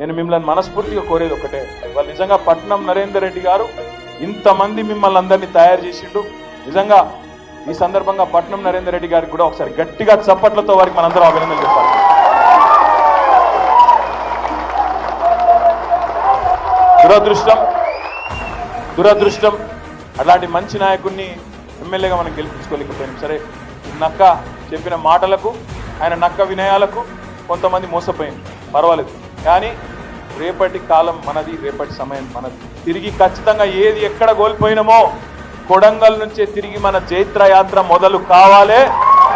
నేను మిమ్మల్ని మనస్ఫూర్తిగా కోరేది ఒకటే. వాళ్ళు నిజంగా పట్నం నరేందర్ రెడ్డి గారు ఇంతమంది మిమ్మల్ని అందరినీ తయారు చేసిండు. నిజంగా ఈ సందర్భంగా పట్నం నరేందర్ రెడ్డి గారికి కూడా ఒకసారి గట్టిగా చప్పట్లతో వారికి మనందరం అభినందనలు చెప్పాలి. దురదృష్టం దురదృష్టం అలాంటి మంచి నాయకుడిని ఎమ్మెల్యేగా మనం గెలిపించుకోలేకపోయాం సరే నక్క చెప్పిన మాటలకు ఆయన నక్క వినయాలకు కొంతమంది మోసపోయింది పర్వాలేదు. కానీ రేపటి కాలం మనది రేపటి సమయం మనది. తిరిగి ఖచ్చితంగా ఏది ఎక్కడ కోల్పోయినామో కొడంగల్ నుంచే తిరిగి మన జైత్ర యాత్ర మొదలు కావాలే.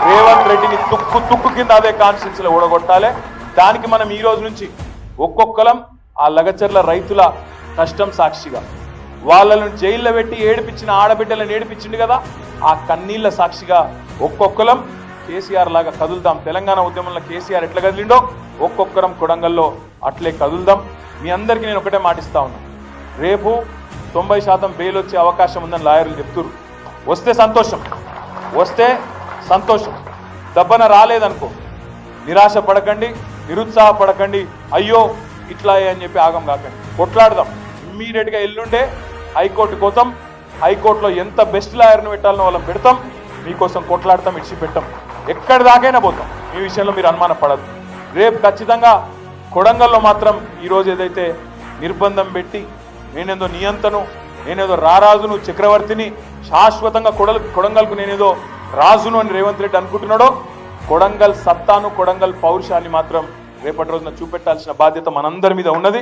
రేవంత్ రెడ్డిని తుక్కు తుక్కు కింద అదే కాన్స్టిట్యూన్సీలో ఊడగొట్టాలి. దానికి మనం ఈ రోజు నుంచి ఒక్కొక్కలం ఆ లగచర్ల రైతుల కష్టం సాక్షిగా. వాళ్ళను జైల్లో పెట్టి ఏడిపించిన ఆడబిడ్డలను ఏడిపించిండు కదా ఆ కన్నీళ్ళ సాక్షిగా ఒక్కొక్కలం కేసీఆర్ లాగా కదులుదాం. తెలంగాణ ఉద్యమంలో కేసీఆర్ ఎట్లా కదిలిండో ఒక్కొక్కరం కొడంగల్లో అట్లే కదులుదాం. మీ అందరికీ నేను ఒకటే మాటిస్తా ఉన్నా. రేపు తొంభై శాతం బెయిల్ వచ్చే అవకాశం ఉందని లాయర్లు చెప్తురు వస్తే సంతోషం. వస్తే సంతోషం. దబ్బన రాలేదనుకో. నిరాశ పడకండి నిరుత్సాహపడకండి అయ్యో ఇట్లా అని చెప్పి ఆగం కాకండి. కొట్లాడదాం. ఇమ్మీడియట్గా ఎల్లుండే హైకోర్టు కోతాం. హైకోర్టులో ఎంత బెస్ట్ లాయర్ని పెట్టాలనో వాళ్ళని పెడతాం. మీకోసం కొట్లాడతాం ఇడిచి పెట్టాం ఎక్కడి దాకైనా పోతాం. ఈ విషయంలో మీరు అనుమాన పడదు రేపు ఖచ్చితంగా కొడంగల్లో మాత్రం ఈరోజు ఏదైతే నిర్బంధం పెట్టి నేనేదో నియంతను నేనేదో రారాజును చక్రవర్తిని శాశ్వతంగా కొడల్ కొడంగల్కు నేనేదో రాజును అని రేవంత్ రెడ్డి అనుకుంటున్నాడో కొడంగల్ సత్తాను కొడంగల్ పౌరుషాన్ని మాత్రం రేపటి రోజున చూపెట్టాల్సిన బాధ్యత మనందరి మీద ఉన్నది.